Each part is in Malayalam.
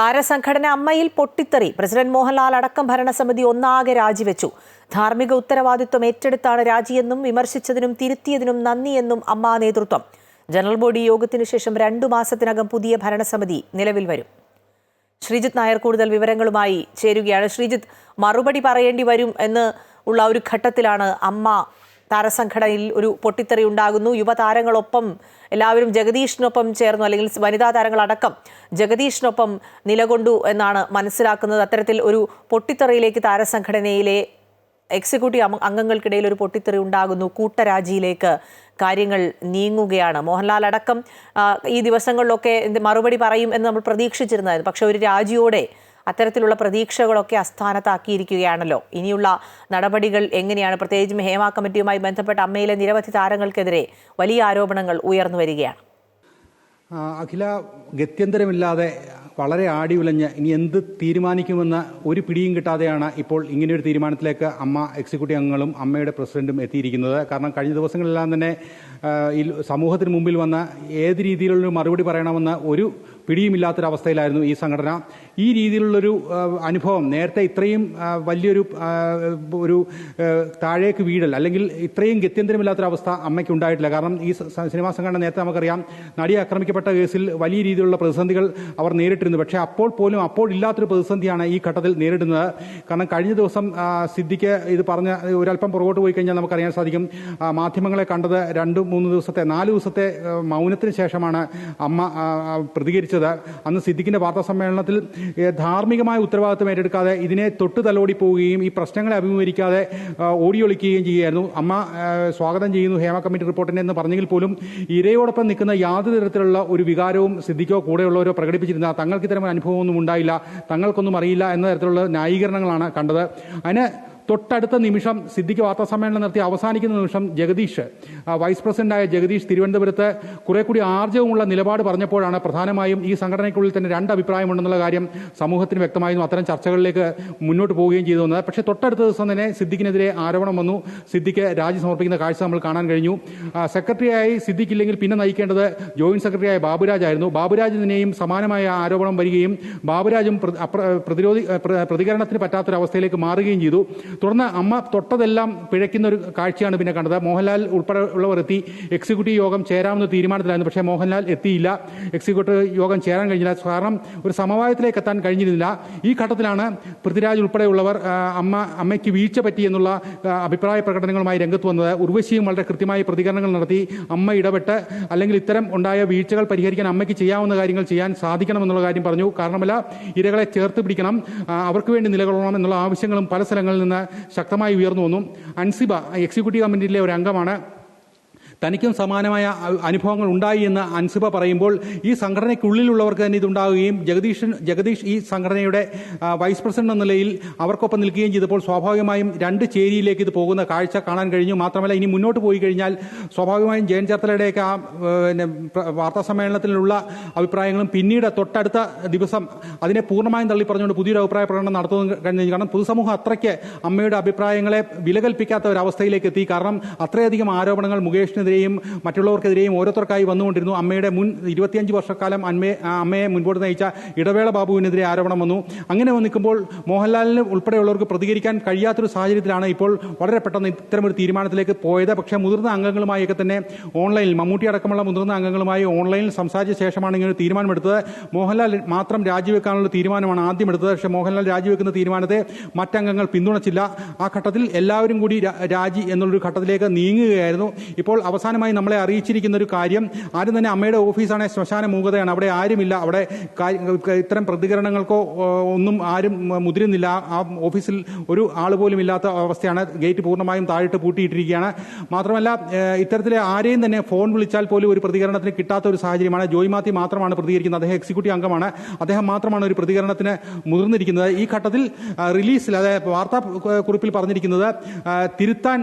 താരസംഘടന അമ്മയിൽ പൊട്ടിത്തെറി. പ്രസിഡന്റ് മോഹൻലാൽ അടക്കം ഭരണസമിതി ഒന്നാകെ രാജിവെച്ചു. ധാർമ്മിക ഉത്തരവാദിത്വം ഏറ്റെടുത്താണ് രാജിയെന്നും വിമർശിച്ചതിനും തിരുത്തിയതിനും നന്ദിയെന്നും അമ്മ നേതൃത്വം. ജനറൽ ബോഡി യോഗത്തിനു ശേഷം രണ്ടു മാസത്തിനകം പുതിയ ഭരണസമിതി നിലവിൽ വരും. ശ്രീജിത്ത് നായർ കൂടുതൽ വിവരങ്ങളുമായി ചേരുകയാണ്. ശ്രീജിത്ത് മറുപടി പറയേണ്ടി വരും എന്ന് ഉള്ള ഒരു ഘട്ടത്തിലാണ് അമ്മ താരസംഘടനയിൽ ഒരു പൊട്ടിത്തെറി ഉണ്ടാകുന്നു. യുവതാരങ്ങളൊപ്പം എല്ലാവരും ജഗദീഷിനൊപ്പം ചേർന്നു അല്ലെങ്കിൽ വനിതാ താരങ്ങളടക്കം ജഗദീഷിനൊപ്പം നിലകൊണ്ടു എന്നാണ് മനസ്സിലാക്കുന്നത്. അത്തരത്തിൽ ഒരു പൊട്ടിത്തെറിയിലേക്ക് താരസംഘടനയിലെ എക്സിക്യൂട്ടീവ് അംഗങ്ങൾക്കിടയിൽ ഒരു പൊട്ടിത്തെറി ഉണ്ടാകുന്നു. കൂട്ടരാജിയിലേക്ക് കാര്യങ്ങൾ നീങ്ങുകയാണ്. മോഹൻലാൽ അടക്കം ഈ ദിവസങ്ങളിലൊക്കെ മറുപടി പറയും എന്ന് നമ്മൾ പ്രതീക്ഷിച്ചിരുന്നതായിരുന്നു. പക്ഷേ ഒരു രാജിയോടെ അത്തരത്തിലുള്ള പ്രതീക്ഷകളൊക്കെ അസ്ഥാനത്താക്കിയിരിക്കുകയാണല്ലോ. ഇനിയുള്ള നടപടികൾ എങ്ങനെയാണ്? പ്രത്യേകിച്ചും ഹേമ കമ്മിറ്റിയുമായി ബന്ധപ്പെട്ട അമ്മയിലെ നിരവധി താരങ്ങൾക്കെതിരെ വലിയ ആരോപണങ്ങൾ ഉയർന്നു വരികയാണ്. അഖില ഗത്യന്തരമില്ലാതെ വളരെ ആടി ഉലഞ്ഞ് ഇനി എന്ത് തീരുമാനിക്കുമെന്ന് ഒരു പിടിയും കിട്ടാതെയാണ് ഇപ്പോൾ ഇങ്ങനെയൊരു തീരുമാനത്തിലേക്ക് അമ്മ എക്സിക്യൂട്ടീവ് അംഗങ്ങളും അമ്മയുടെ പ്രസിഡന്റും എത്തിയിരിക്കുന്നത്. കാരണം കഴിഞ്ഞ ദിവസങ്ങളെല്ലാം തന്നെ ഈ സമൂഹത്തിന് മുമ്പിൽ വന്ന ഏത് രീതിയിലുള്ളൊരു മറുപടി പറയണമെന്ന് ഒരു പിടിയുമില്ലാത്തൊരവസ്ഥയിലായിരുന്നു ഈ സംഘടന. ഈ രീതിയിലുള്ളൊരു അനുഭവം നേരത്തെ ഇത്രയും വലിയൊരു ഒരു താഴേക്ക് വീഴൽ അല്ലെങ്കിൽ ഇത്രയും ഗത്യന്തരമില്ലാത്തൊരവസ്ഥ അമ്മയ്ക്ക് ഉണ്ടായിട്ടില്ല. കാരണം ഈ സിനിമാ സംഘടന നേരത്തെ നമുക്കറിയാം നടി ആക്രമിക്കപ്പെട്ട കേസിൽ വലിയ രീതിയിലുള്ള പ്രതിസന്ധികൾ അവർ നേരിട്ടിരുന്നു. പക്ഷേ അപ്പോൾ പോലും അപ്പോൾ ഇല്ലാത്തൊരു പ്രതിസന്ധിയാണ് ഈ ഘട്ടത്തിൽ നേരിടുന്നത്. കാരണം കഴിഞ്ഞ ദിവസം സിദ്ദിഖ് ഇത് പറഞ്ഞ ഒരല്പം പുറകോട്ട് പോയി കഴിഞ്ഞാൽ നമുക്കറിയാൻ സാധിക്കും മാധ്യമങ്ങളെ കണ്ടത് രണ്ട് മൂന്ന് ദിവസത്തെ നാല് ദിവസത്തെ മൗനത്തിന് ശേഷമാണ് അമ്മ പ്രതികരിച്ചത്. അന്ന് സിദ്ദിഖിന്റെ വാർത്താ സമ്മേളനത്തിൽ ധാർമ്മികമായ ഉത്തരവാദിത്വം ഏറ്റെടുക്കാതെ ഇതിനെ തൊട്ട് തലോടി പോവുകയും ഈ പ്രശ്നങ്ങളെ അഭിമുഖീകരിക്കാതെ ഓടിയൊളിക്കുകയും ചെയ്യുകയായിരുന്നു. അമ്മ സ്വാഗതം ചെയ്യുന്നു ഹേമ കമ്മിറ്റി റിപ്പോർട്ടിനെ എന്ന് പറഞ്ഞെങ്കിൽ പോലും ഇരയോടൊപ്പം നിൽക്കുന്ന യാതൊരു തരത്തിലുള്ള ഒരു വികാരവും സിദ്ദിഖോ കൂടെയുള്ളവരോ പ്രകടിപ്പിച്ചിരുന്ന തങ്ങൾക്ക് ഇത്തരം അനുഭവമൊന്നും ഉണ്ടായില്ല. തങ്ങൾക്കൊന്നും അറിയില്ല എന്ന തരത്തിലുള്ള ന്യായീകരണങ്ങളാണ് കണ്ടത്. അതിന് തൊട്ടടുത്ത നിമിഷം സിദ്ദിഖ് വാർത്താ സമ്മേളനം നടത്തി അവസാനിക്കുന്ന നിമിഷം ജഗദീഷ് വൈസ് പ്രസിഡന്റായ ജഗദീഷ് തിരുവനന്തപുരത്ത് കുറെ കൂടി ആർജവമുള്ള നിലപാട് പറഞ്ഞപ്പോഴാണ് പ്രധാനമായും ഈ സംഘടനയ്ക്കുള്ളിൽ തന്നെ രണ്ട് അഭിപ്രായമുണ്ടെന്നുള്ള കാര്യം സമൂഹത്തിന് വ്യക്തമായിരുന്നു. അത്തരം ചർച്ചകളിലേക്ക് മുന്നോട്ട് പോവുകയും ചെയ്തു വന്നത്. പക്ഷേ തൊട്ടടുത്ത ദിവസം തന്നെ സിദ്ദിഖിനെതിരെ ആരോപണം വന്നു. സിദ്ദിഖ് രാജി സമർപ്പിക്കുന്ന കാഴ്ച നമ്മൾ കാണാൻ കഴിഞ്ഞു. സെക്രട്ടറിയായി സിദ്ദിഖ് ഇല്ലെങ്കിൽ പിന്നെ നയിക്കേണ്ടത് ജോയിന്റ് സെക്രട്ടറിയായ ബാബുരാജ് ആയിരുന്നു. ബാബുരാജിനെയും സമാനമായ ആരോപണം വരികയും ബാബുരാജും പ്രതിരോധി പ്രതികരണത്തിന് പറ്റാത്തൊരവസ്ഥയിലേക്ക് മാറുകയും ചെയ്തു. തുടർന്ന് അമ്മ തൊട്ടതെല്ലാം പിഴയ്ക്കുന്ന ഒരു കാഴ്ചയാണ് പിന്നെ കണ്ടത്. മോഹൻലാൽ ഉൾപ്പെടെ ഉള്ളവർ എത്തി. എക്സിക്യൂട്ടീവ് യോഗം ചേരാമെന്ന് തീരുമാനത്തിലായിരുന്നു. പക്ഷേ മോഹൻലാൽ എത്തിയില്ല. എക്സിക്യൂട്ടീവ് യോഗം ചേരാൻ കഴിഞ്ഞില്ല. കാരണം ഒരു സമവായത്തിലേക്ക് എത്താൻ കഴിഞ്ഞിരുന്നില്ല. ഈ ഘട്ടത്തിലാണ് പൃഥ്വിരാജ് ഉൾപ്പെടെയുള്ളവർ അമ്മ അമ്മയ്ക്ക് വീഴ്ച പറ്റി എന്നുള്ള ആ, അഭിപ്രായ പ്രകടനങ്ങളുമായി രംഗത്ത് വന്നത്. ഉർവശിയും വളരെ കൃത്യമായ പ്രതികരണങ്ങൾ നടത്തി അമ്മ ഇടപെട്ട് അല്ലെങ്കിൽ ഇത്തരം ഉണ്ടായ വീഴ്ചകൾ പരിഹരിക്കാൻ അമ്മയ്ക്ക് ചെയ്യാവുന്ന കാര്യങ്ങൾ ചെയ്യാൻ സാധിക്കണമെന്നുള്ള കാര്യം പറഞ്ഞു. കാരണമല്ല ഇരകളെ ചേർത്ത് പിടിക്കണം. അവർക്ക് വേണ്ടി നിലകൊള്ളണം എന്നുള്ള ആവശ്യങ്ങളും പല സ്ഥലങ്ങളിൽ നിന്ന് ശക്തമായി ഉയർന്നു വന്നു. അൻസിബ എക്സിക്യൂട്ടീവ് കമ്മിറ്റിയിലെ ഒരു അംഗമാണ്. തനിക്കും സമാനമായ അനുഭവങ്ങൾ ഉണ്ടായി എന്ന് അൻസിബ പറയുമ്പോൾ ഈ സംഘടനയ്ക്കുള്ളിലുള്ളവർക്ക് തന്നെ ഇതുണ്ടാവുകയും ജഗദീഷ് ജഗദീഷ് ഈ സംഘടനയുടെ വൈസ് പ്രസിഡന്റ് എന്ന നിലയിൽ അവർക്കൊപ്പം നിൽക്കുകയും ചെയ്തപ്പോൾ സ്വാഭാവികമായും രണ്ട് ചേരിയിലേക്ക് ഇത് പോകുന്ന കാഴ്ച കാണാൻ കഴിഞ്ഞു. മാത്രമല്ല ഇനി മുന്നോട്ട് പോയി കഴിഞ്ഞാൽ സ്വാഭാവികമായും ജയൻ ചേർത്തലയുടെയൊക്കെ ആ പിന്നെ വാർത്താ സമ്മേളനത്തിലുള്ള അഭിപ്രായങ്ങളും പിന്നീട് തൊട്ടടുത്ത ദിവസം അതിനെ പൂർണമായും തള്ളി പറഞ്ഞുകൊണ്ട് പുതിയൊരു അഭിപ്രായ പ്രകടനം നടത്തുന്നു കഴിഞ്ഞു. കാരണം പൊതുസമൂഹം അത്രയ്ക്ക് അമ്മയുടെ അഭിപ്രായങ്ങളെ വിലകൽപ്പിക്കാത്ത ഒരു അവസ്ഥയിലേക്ക് എത്തി. കാരണം അത്രയധികം ആരോപണങ്ങൾ മുകേഷിനെതിരെയും മറ്റുള്ളവർക്കെതിരെയും ഓരോരുത്തർക്കായി വന്നുകൊണ്ടിരുന്നു. അമ്മയുടെ മുൻ ഇരുപത്തിയഞ്ച് വർഷക്കാലം അമ്മയെ അമ്മയെ മുൻപോട്ട് നയിച്ച ഇടവേള ബാബുവിനെതിരെ ആരോപണം വന്നു. അങ്ങനെ നിൽക്കുമ്പോൾ മോഹൻലാലിന് ഉൾപ്പെടെയുള്ളവർക്ക് പ്രതികരിക്കാൻ കഴിയാത്തൊരു സാഹചര്യത്തിലാണ് ഇപ്പോൾ വളരെ പെട്ടെന്ന് ഇത്തരമൊരു തീരുമാനത്തിലേക്ക് പോയത്. പക്ഷേ മുതിർന്ന അംഗങ്ങളുമായൊക്കെ തന്നെ ഓൺലൈനിൽ മമ്മൂട്ടി അടക്കമുള്ള മുതിർന്ന അംഗങ്ങളുമായി ഓൺലൈനിൽ സംസാരിച്ച ശേഷമാണ് ഇങ്ങനെ തീരുമാനമെടുത്തത്. മോഹൻലാൽ മാത്രം രാജിവെക്കാനുള്ള തീരുമാനമാണ് ആദ്യം എടുത്തത് പക്ഷേ മോഹൻലാൽ രാജിവെക്കുന്ന തീരുമാനത്തെ മറ്റംഗങ്ങൾ പിന്തുണച്ചില്ല. ആ ഘട്ടത്തിൽ എല്ലാവരും കൂടി രാജി എന്നുള്ളൊരു ഘട്ടത്തിലേക്ക് നീങ്ങുകയായിരുന്നു. ഇപ്പോൾ അവസാനമായി നമ്മളെ അറിയിച്ചിരിക്കുന്ന ഒരു കാര്യം ആരും തന്നെ അമ്മയുടെ ഓഫീസാണ് ശ്മശാന മൂകതയാണ്. അവിടെ ആരുമില്ല. അവിടെ ഇത്തരം പ്രതികരണങ്ങൾക്കോ ഒന്നും ആരും മുതിരുന്നില്ല. ആ ഓഫീസിൽ ഒരു ആൾ പോലും ഇല്ലാത്ത അവസ്ഥയാണ്. ഗേറ്റ് പൂർണമായും താഴിട്ട് പൂട്ടിയിട്ടിരിക്കുകയാണ്. മാത്രമല്ല ഇത്തരത്തിലെ ആരെയും തന്നെ ഫോൺ വിളിച്ചാൽ പോലും ഒരു പ്രതികരണത്തിന് കിട്ടാത്ത ഒരു സാഹചര്യമാണ്. ജോയ് മാത്രമാണ് പ്രതികരിക്കുന്നത്. അദ്ദേഹം എക്സിക്യൂട്ടീവ് അംഗമാണ്. അദ്ദേഹം മാത്രമാണ് ഒരു പ്രതികരണത്തിന് മുതിർന്നിരിക്കുന്നത്. ഈ ഘട്ടത്തിൽ റിലീസിൽ അതായത് വാർത്താ കുറിപ്പിൽ പറഞ്ഞിരിക്കുന്നത് തിരുത്താൻ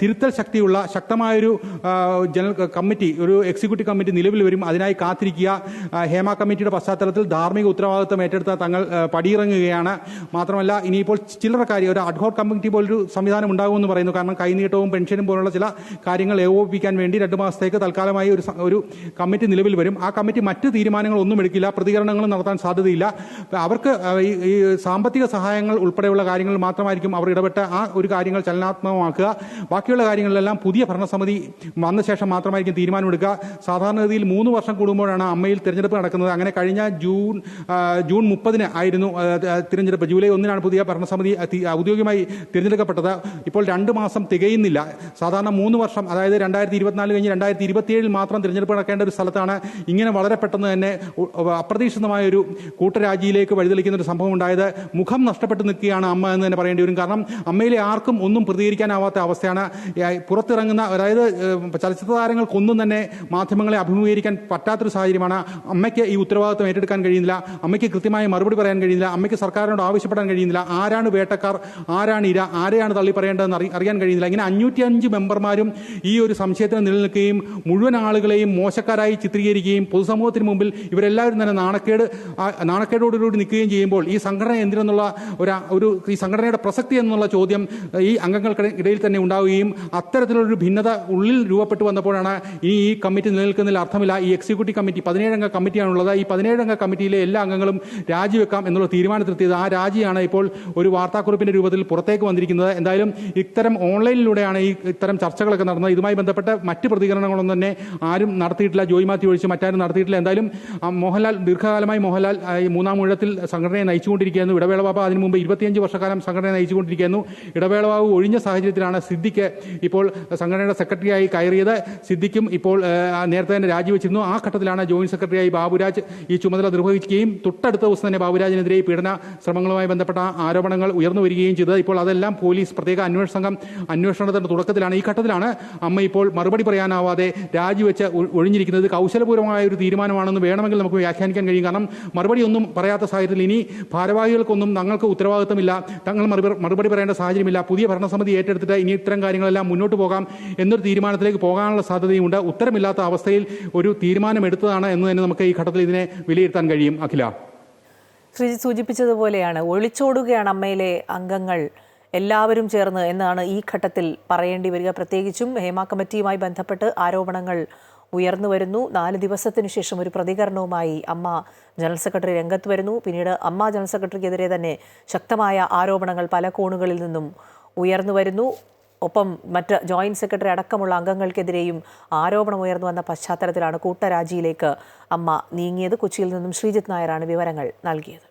തിരുത്തൽ ശക്തിയുള്ള ശക്തമായൊരു ജനറൽ കമ്മിറ്റി ഒരു എക്സിക്യൂട്ടീവ് കമ്മിറ്റി നിലവിൽ വരും. അതിനായി കാത്തിരിക്കുക. ഹേമ കമ്മിറ്റിയുടെ പശ്ചാത്തലത്തിൽ ധാർമ്മിക ഉത്തരവാദിത്വം ഏറ്റെടുത്ത തങ്ങൾ പടിയിറങ്ങുകയാണ്. മാത്രമല്ല ഇനിയിപ്പോൾ ചില്ലറ കാര്യം ഒരു അഡ്ഹോട്ട് കമ്മിറ്റി പോലൊരു സംവിധാനം ഉണ്ടാകുമെന്ന് പറയുന്നു. കാരണം കൈനീട്ടവും പെൻഷനും പോലുള്ള ചില കാര്യങ്ങൾ ഏകോപിപ്പിക്കാൻ വേണ്ടി രണ്ട് മാസത്തേക്ക് തൽക്കാലമായി ഒരു ഒരു കമ്മിറ്റി നിലവിൽ വരും. ആ കമ്മിറ്റി മറ്റ് തീരുമാനങ്ങളൊന്നും എടുക്കില്ല. പ്രതികരണങ്ങളും നടത്താൻ സാധ്യതയില്ല. അവർക്ക് ഈ സാമ്പത്തിക സഹായങ്ങൾ ഉൾപ്പെടെയുള്ള കാര്യങ്ങൾ മാത്രമായിരിക്കും അവർ ഇടപെട്ട ആ ഒരു കാര്യങ്ങൾ ചലനാത്മകമാക്കുക. ബാക്കിയുള്ള കാര്യങ്ങളിലെല്ലാം പുതിയ ഭരണസമിതി വന്ന ശേഷം മാത്രമായിരിക്കും തീരുമാനമെടുക്കുക സാധാരണഗതിയിൽ മൂന്ന് വർഷം കൂടുമ്പോഴാണ് അമ്മയിൽ തിരഞ്ഞെടുപ്പ് നടക്കുന്നത്. അങ്ങനെ കഴിഞ്ഞ ജൂൺ ജൂൺ മുപ്പതിന് ആയിരുന്നു തിരഞ്ഞെടുപ്പ്. ജൂലൈ ഒന്നിനാണ് പുതിയ ഭരണസമിതി ഔദ്യോഗികമായി തിരഞ്ഞെടുക്കപ്പെട്ടത്. ഇപ്പോൾ രണ്ട് മാസം തികയുന്നില്ല. സാധാരണ മൂന്ന് വർഷം അതായത് രണ്ടായിരത്തി ഇരുപത്തിനാല് കഴിഞ്ഞ് രണ്ടായിരത്തി ഇരുപത്തിയേഴിൽ മാത്രം തിരഞ്ഞെടുപ്പ് നടക്കേണ്ട ഒരു സ്ഥലത്താണ് ഇങ്ങനെ വളരെ പെട്ടെന്ന് തന്നെ അപ്രതീക്ഷിതമായ ഒരു കൂട്ടരാജിയിലേക്ക് വഴിതെളിക്കുന്ന ഒരു സംഭവം ഉണ്ടായത്. മുഖം നഷ്ടപ്പെട്ട് നിൽക്കുകയാണ് അമ്മ എന്ന് തന്നെ പറയേണ്ടി വരും. കാരണം അമ്മയിലെ ആർക്കും ഒന്നും പ്രതികരിക്കാനാവാത്ത അവസ്ഥയാണ്. പുറത്തിറങ്ങുന്ന അതായത് ചലച്ചിത്ര താരങ്ങൾക്കൊന്നും തന്നെ മാധ്യമങ്ങളെ അഭിമുഖീകരിക്കാൻ പറ്റാത്തൊരു സാഹചര്യമാണ്. അമ്മയ്ക്ക് ഈ ഉത്തരവാദിത്വം ഏറ്റെടുക്കാൻ കഴിയുന്നില്ല. അമ്മയ്ക്ക് കൃത്യമായ മറുപടി പറയാൻ കഴിയുന്നില്ല. അമ്മയ്ക്ക് സർക്കാരിനോട് ആവശ്യപ്പെടാൻ കഴിയുന്നില്ല. ആരാണ് വേട്ടക്കാർ? ആരാണ് ഇര? ആരെയാണ് തള്ളി പറയേണ്ടതെന്ന് അറി- അറിയാൻ കഴിയുന്നില്ല. ഇങ്ങനെ അഞ്ഞൂറ്റി അഞ്ച് മെമ്പർമാരും ഈ ഒരു സംശയത്തിന് നിലനിൽക്കുകയും മുഴുവൻ ആളുകളെയും മോശക്കാരായി ചിത്രീകരിക്കുകയും പൊതുസമൂഹത്തിന് മുമ്പിൽ ഇവരെല്ലാവരും തന്നെ നാണക്കേട് നാണക്കേടോടുകൂടി നിൽക്കുകയും ചെയ്യുമ്പോൾ ഈ സംഘടന എന്തിനെന്നുള്ള ഒരു ഒരു ഈ സംഘടനയുടെ പ്രസക്തി എന്നുള്ള ചോദ്യം ഈ അംഗങ്ങൾക്കിടയിൽ തന്നെ ഉണ്ടാവുകയും അത്തരത്തിലൊരു ഭിന്നത ഉള്ളിൽ രൂപപ്പെട്ടു വന്നപ്പോഴാണ് ഇനി ഈ കമ്മിറ്റി നിലനിൽക്കുന്നതിൽ അർത്ഥമില്ല. ഈ എക്സിക്യൂട്ടീവ് കമ്മിറ്റി പതിനേഴംഗ കമ്മിറ്റിയാണുള്ളത്. ഈ പതിനേഴംഗ കമ്മിറ്റിയിലെ എല്ലാ അംഗങ്ങളും രാജിവെക്കാം എന്നുള്ള തീരുമാനത്തിലെത്തിയത്. ആ രാജിയാണ് ഇപ്പോൾ ഒരു വാർത്താക്കുറിപ്പിന്റെ രൂപത്തിൽ പുറത്തേക്ക് വന്നിരിക്കുന്നത്. എന്തായാലും ഇത്തരം ഓൺലൈനിലൂടെയാണ് ഈ ഇത്തരം ചർച്ചകളൊക്കെ നടന്നത്. ഇതുമായി ബന്ധപ്പെട്ട് മറ്റ് പ്രതികരണങ്ങളൊന്നും തന്നെ ആരും നടത്തിയിട്ടില്ല. ജോയി മാത്യു ഒഴിച്ച് മറ്റാരും നടത്തിയിട്ടില്ല. എന്തായാലും മോഹൻലാൽ ദീർഘകാലമായി മോഹൻലാൽ ഈ മൂന്നാം ഊഴത്തിൽ സംഘടനയെ നയിച്ചുകൊണ്ടിരിക്കുകയായിരുന്നു. ഇടവേള ബാബ അതിനു മുമ്പ് ഇരുപത്തിയഞ്ച് വർഷക്കാലം സംഘടനയെ നയിച്ചുകൊണ്ടിരിക്കുകയായിരുന്നു. ഇടവേള ബാബു ഒഴിഞ്ഞ സാഹചര്യത്തിലാണ് സിദ്ദിഖ് ഇപ്പോൾ സംഘടനയുടെ സെക്രട്ടറിയായി കയറിയത് സിദ്ദിഖും ഇപ്പോൾ നേരത്തെ തന്നെ രാജിവെച്ചിരുന്നു. ആ ഘട്ടത്തിലാണ് ജോയിന്റ് സെക്രട്ടറിയായി ബാബുരാജ് ഈ ചുമതല നിർവഹിക്കുകയും തൊട്ടടുത്ത ദിവസം തന്നെ ബാബുരാജിനെതിരെ പീഡന ശ്രമങ്ങളുമായി ബന്ധപ്പെട്ട ആരോപണങ്ങൾ ഉയർന്നു വരികയും ചെയ്തത്. ഇപ്പോൾ അതെല്ലാം പോലീസ് പ്രത്യേക അന്വേഷണ സംഘം അന്വേഷണത്തിന്റെ തുടക്കത്തിലാണ്. ഈ ഘട്ടത്തിലാണ് അമ്മ ഇപ്പോൾ മറുപടി പറയാനാവാതെ രാജിവെച്ച് ഒഴിഞ്ഞിരിക്കുന്നത്. കൗശലപൂർവമായ ഒരു തീരുമാനമാണെന്ന് വേണമെങ്കിൽ നമുക്ക് വ്യാഖ്യാനിക്കാൻ കഴിയും. കാരണം മറുപടി ഒന്നും പറയാത്ത സാഹചര്യത്തിൽ ഇനി ഭാരവാഹികൾക്കൊന്നും തങ്ങൾക്ക് ഉത്തരവാദിത്തമില്ല. തങ്ങൾ മറുപടി പറയേണ്ട സാഹചര്യമില്ല. പുതിയ ഭരണസമിതി ഏറ്റെടുത്തിട്ട് ഇനി ഇത്തരം കാര്യങ്ങളെല്ലാം മുന്നോട്ട് പോകാം എന്നൊരു തീരുമാനത്തിലേക്ക് പോകാനുള്ള സാധ്യതയുമുണ്ട്. ഉത്തരമില്ലാത്ത അവസ്ഥയിൽ ഒരു തീരുമാനമെടുത്തതാണ് എന്ന് തന്നെ നമുക്ക് ഈ ഘട്ടത്തിൽ ഇതിനെ വിലയിരുത്താൻ കഴിയും. അഖില. ശ്രീജി സൂചിപ്പിച്ചതുപോലെയാണ് ഒളിച്ചോടുകയാണ് അമ്മയിലെ അംഗങ്ങൾ എല്ലാവരും ചേർന്ന് എന്നാണ് ഈ ഘട്ടത്തിൽ പറയേണ്ടി വരിക. പ്രത്യേകിച്ചും ഹേമ കമ്മിറ്റിയുമായി ബന്ധപ്പെട്ട് ആരോപണങ്ങൾ ഉയർന്നു വരുന്നു. നാല് ദിവസത്തിനു ശേഷം ഒരു പ്രതികരണവുമായി അമ്മ ജനറൽ സെക്രട്ടറി രംഗത്ത് വരുന്നു. പിന്നീട് അമ്മ ജനറൽ സെക്രട്ടറിക്കെതിരെ തന്നെ ശക്തമായ ആരോപണങ്ങൾ പല കോണുകളിൽ നിന്നും ഉയർന്നു വരുന്നു. ഒപ്പം മറ്റ് ജോയിന്റ് സെക്രട്ടറി അടക്കമുള്ള അംഗങ്ങൾക്കെതിരെയും ആരോപണം ഉയർന്നു വന്ന പശ്ചാത്തലത്തിലാണ് കൂട്ടരാജിയിലേക്ക് അമ്മ നീങ്ങിയത്. കൊച്ചിയിൽ നിന്നും ശ്രീജിത്ത് നായരാണ് വിവരങ്ങൾ നൽകിയത്.